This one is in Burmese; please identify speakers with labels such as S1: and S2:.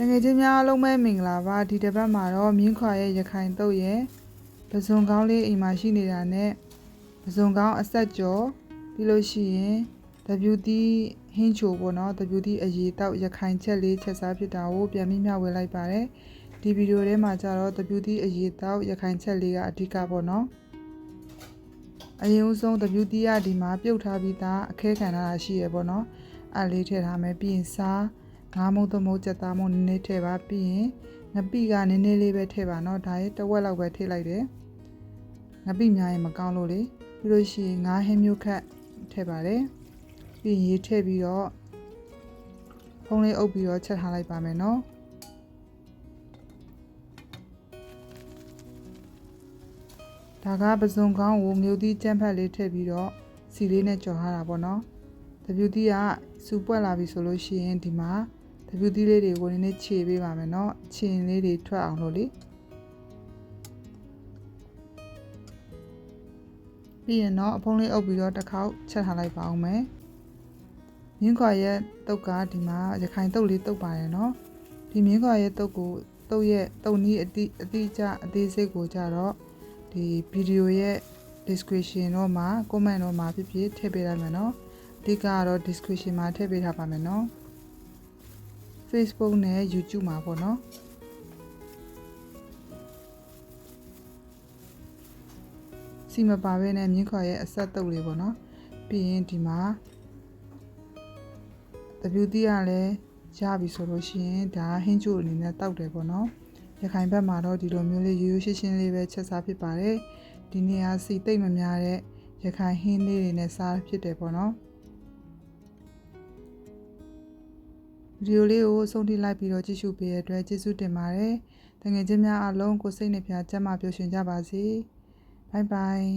S1: တကယ်ချင်းများအားလုံးပဲမင်္ဂလာပါဒီတစ်ပတ်မှာတော့မြင်းခွာရဲ့ရခိုင်တုတ်ရဲ့ပဇွန်ကောင်းလေးအိမ်မှာရှိနေတာနဲ့ပဇွန်ကောင်းအဆက်ကျော်ပြီးလို့ရှိရင် WD ဟင်းချိုပေါ့နော် WD အရေးတောက်ရခိုင်ချက်လေးချက်စားဖြစ်တာကိုပြန်ပြီးမျှဝေလိုက်ပါတယ်ဒီဗီဒီယိုထဲမှာကျတော့ WD အရေးတောက်ရခိုင်ချက်လေးကအဓိကပေါ့နော်အရင်ဦးဆုံး WD ကဒီမှာပြုတ်ထားပြီးသားအခဲခံထားတာရှိရပေါ့နော်အဲ့လေးထည့်ထားမယ်ပြီးရင်စား ငါးမုံသမုံကြက်သားမုံနည်းနည်းထည့်ပါပြီးရင်ငပိကနည်းနည်းလေးပဲထည့်ပါနော်ဒါရဲ့တဝက်လောက်ပဲထည့်လိုက်တယ်ငပိများရင်မကောင်းလို့လေပြီးလို့ရှိရင်ငါးဟင်းမျိုးခန့်ထည့်ပါတယ်ပြီးရင်ရေထည့်ပြီးတော့ဖုံးလေးအုပ်ပြီးတော့ချက်ထားလိုက်ပါမယ်နော်ဒါကပစုံကောင်းကိုမြို့သီးကြမ်းဖက်လေးထည့်ပြီးတော့စီလေးနဲ့ကြော်ထားတာပေါ့နော်။တပြူသီးကစူပွက်လာပြီဆိုလို့ရှိရင်ဒီမှာ WD လေးတွေကိုနည်းနည်းခြေပေးပါမယ်เนาะခြင်လေးတွေထွက်အောင်လို့လေပြီးရင်တော့အဖုံးလေးအုပ်ပြီးတော့တစ်ခေါက်ချက်ထားလိုက်ပါအောင်မယ်မြင်းခွာရဲ့တုတ်ကဒီမှာရခိုင်တုတ်လေးတုတ်ပါတယ်เนาะဒီမြင်းခွာရဲ့တုတ်ကိုတုတ်ရဲ့တုတ်နီးအတိအတိအကျအသေးစိတ်ကိုကြတော့ဒီဗီဒီယိုရဲ့ description တော့မှာ comment တော့မှာဖြစ်ဖြစ်ထည့်ပေးလိုက်မယ်เนาะ အဓိကကတော့ description မှာထည့်ပေးထားပါမယ်နော် Facebook နဲ့ YouTube မှာပေါ့နော်စီမပါဘဲနဲ့မြင်းခွာရဲ့အဆက်တုပ်လေးပေါ့နော်ပြီးရင်ဒီမှာ WD ကလည်းရပြီဆိုလို့ရှိရင်ဒါဟင်းချိုအနေနဲ့တောက်တယ်ပေါ့နော်ရခိုင်ဘက်မှာတော့ဒီလိုမျိုးလေးရိုးရိုးရှင်းရှင်းလေးပဲချက်စားဖြစ်ပါတယ်ဒီနေ့ကစီတိတ်မများတဲ့ရခိုင်ဟင်းလေးတွေနဲ့စားဖြစ်တယ်ပေါ့နော် ဗီဒီယိုလေးကိုဆုံးထိလိုက်ပြီးတော့ကြည့်ရှုပေးတဲ့အတွက်ကျေးဇူးတင်ပါတယ်။တကယ်ချင်းများအားလုံးကိုစိတ်နှပြကျန်းမာပျော်ရွှင်ကြပါစေ။ဘိုင်ဘိုင်